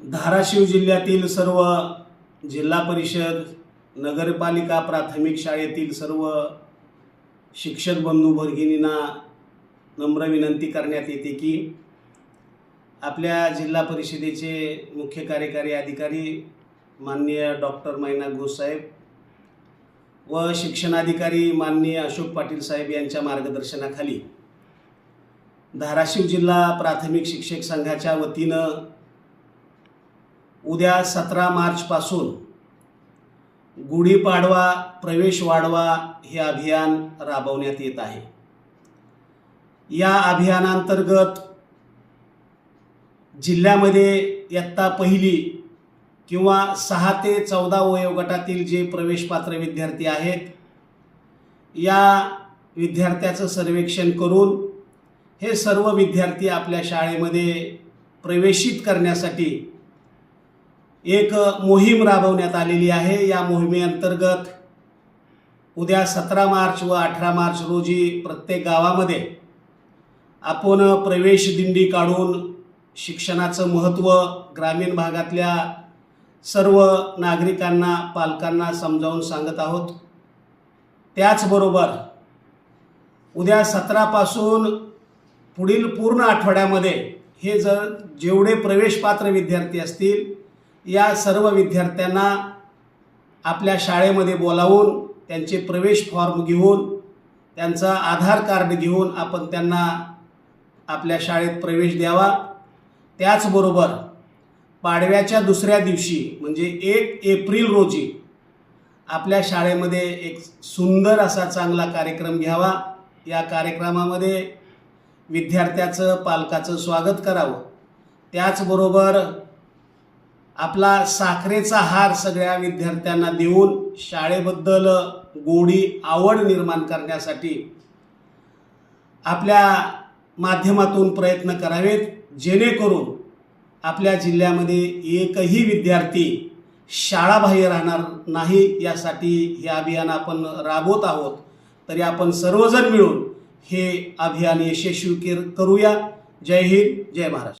धाराशिव जिल्ह्यातील सर्व जिल्हा परिषद नगरपालिका प्राथमिक शाळेतील सर्व शिक्षक बंधू भगिनींना नम्र विनंती करण्यात येते की आपल्या जिल्हा परिषदेचे मुख्य कार्यकारी अधिकारी माननीय डॉक्टर मैना घोष साहेब व शिक्षणाधिकारी माननीय अशोक पाटील साहेब यांच्या मार्गदर्शनाखाली धाराशिव जिल्हा प्राथमिक शिक्षक संघाच्या वतीनं उद्या सतरा मार्चपासून गुढीपाडवा प्रवेश वाढवा हे अभियान राबवण्यात येत आहे. या अभियानांतर्गत जिल्ह्यामध्ये इयत्ता पहिली किंवा सहा ते चौदा वयोगटातील जे प्रवेशपात्र विद्यार्थी आहेत या विद्यार्थ्याचं सर्वेक्षण करून हे सर्व विद्यार्थी आपल्या शाळेमध्ये प्रवेशित करण्यासाठी एक मोहीम राबवण्यात आलेली आहे. या मोहिमेअंतर्गत उद्या सतरा मार्च व अठरा मार्च रोजी प्रत्येक गावामध्ये आपण प्रवेश दिंडी काढून शिक्षणाचं महत्त्व ग्रामीण भागातल्या सर्व नागरिकांना पालकांना समजावून सांगत आहोत. त्याचबरोबर उद्या सतरापासून पुढील पूर्ण आठवड्यामध्ये हे जर जेवढे प्रवेशपात्र विद्यार्थी असतील या सर्व विद्यार्थ्यांना आपल्या शाळेमध्ये बोलावून त्यांचे प्रवेश फॉर्म घेऊन त्यांचा आधार कार्ड घेऊन आपण त्यांना आपल्या शाळेत प्रवेश द्यावा. त्याचबरोबर पाडव्याच्या दुसऱ्या दिवशी म्हणजे एक एप्रिल रोजी आपल्या शाळेमध्ये एक सुंदर असा चांगला कार्यक्रम घ्यावा. या कार्यक्रमामध्ये विद्यार्थ्याचं पालकाचं स्वागत करावं. त्याचबरोबर आपला साखरेचा हार सगळ्या विद्यार्थ्यांना देऊन शाळेबद्दल गोडी आवड निर्माण करण्यासाठी आपल्या माध्यमातून प्रयत्न करावेत. जेणेकरून आपल्या जिल्ह्यामध्ये एकही विद्यार्थी शाळाबाह्य राहणार नाही यासाठी हे अभियान आपण राबवत आहोत. तरी आपण सर्वजण मिळून हे अभियान यशस्वी करूया. जय हिंद जय महाराष्ट्र.